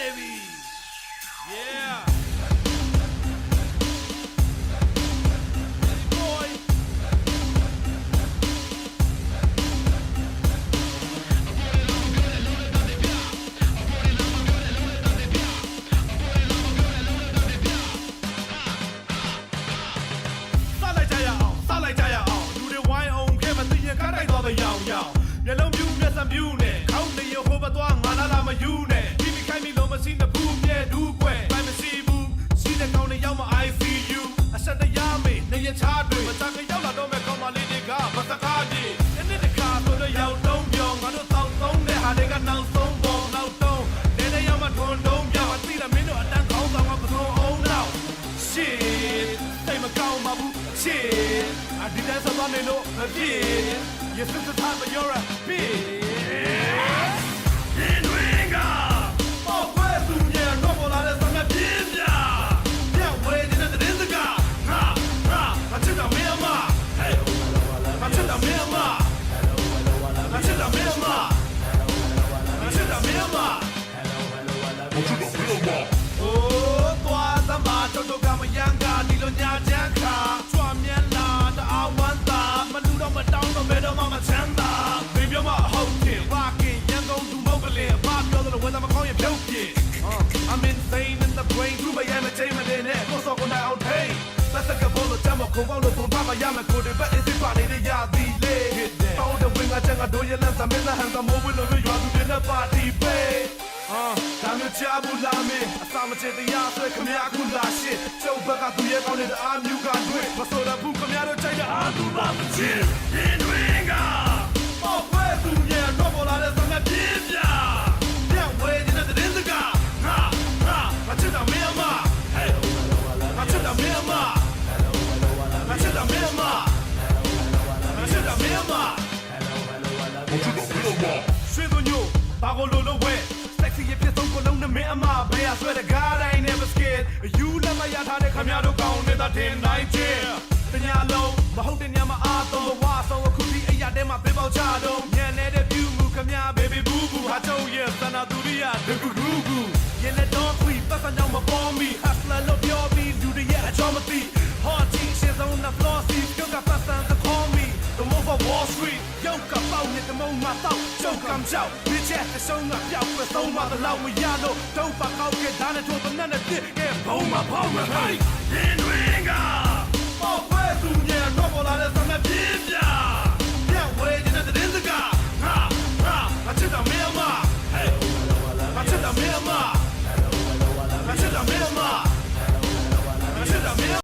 enemies. Yeah. Yo, yo. မျက်လုံးပြူးမျက်စံပြူးနဲ့ခေါင်းနေရဟိုဘသွားငါလာလာမယူနဲ့ ရားမေးနေရချားတွေမတကရောက်လာတော့မဲ့ကောင်းမလေးတွေကမစကားကြီးဒီနေ့တခါဆိုတော့ရောက်တုံးပြောင်းငါတို့တောက်သုံးတဲ့ဟာတွေကနောက်ဆုံးပေါ်နောက်တုံးနေနေရောက်မှထွန်တုံးပြောင်းအသိလားမင်းတို့အတန်းခေါင်းဆောင်ကပထုံအောင်နောက် shit တိတ်မကောင်းပါဘူး shit အဒီတန်းစသွားနေလို့မဖြစ် Yes it's the time but you're a bitch ကဘောလို့တမ်းမခုံပေါလို့ပုံပါမရမယ်ကိုတွေဘက်အစ်စ်ပါနေတဲ့ရသည်လေပေါင်းတဲ့ဝင်ကချက်ကတို့ရလန်းသမင်းသားဟန်သမိုးဝင်လို့ရွာသူတွေနဲ့ပါတီပေအာဒါမျိုးချဘူးလာမင်းအစာမချင်တရားဆွဲခမရခုလာရှစ်ကျုပ်ဘက်ကသူရဲ့ကောင်းတဲ့အားမျိုးကတွေ့မဆိုတော့ဘူးခမရတို့ချိန်တဲ့အားသူပါမချင် မချစ်တာမင်းအမရွှေသူညိုဘာကိုလိုလိုဝဲ sexy ရဲ့ဖြစ်ဆုံးကိုလုံးနဲ့မင်းအမဘယ်ဟာဆွဲတဲ့ guy I never scared you လက်မရထားတဲ့ခမရတို့ကောင်းနေတာတင်နိုင်ချင်တညာလုံးမဟုတ်တဲ့ညမှာအားသုံးဘဝဆုံးအခုဒီအရာတဲမှာပြပေါက်ချတော့ညံနေတဲ့ view မူခမရ baby boo boo ဟာတော့ရဲ့သနာသူရိယတကူကူကူရင်လက်တော့ခွေပတ်စံကြောင့်မပေါ်မီ hustler လို့ပြောပြီးလူတွေရဲ့အကြောင်းမသိ hot tea ရှင်းဆုံးနဲ့ flossy wall street ယောက်ကပေါက်နဲ့တမုံမှာတော့ချုပ်ကံကြောက် bitch ရဲ့အဆုံးကပြောက်ပဲသုံးမတော့လောက်မရတော့တော့ပါကောက်ခဲ့ဒါနဲ့ထိုးတနက်နဲ့တစ်ကဲဘုံမှာဖောက်မှာဟိုင်းရင်တွင်က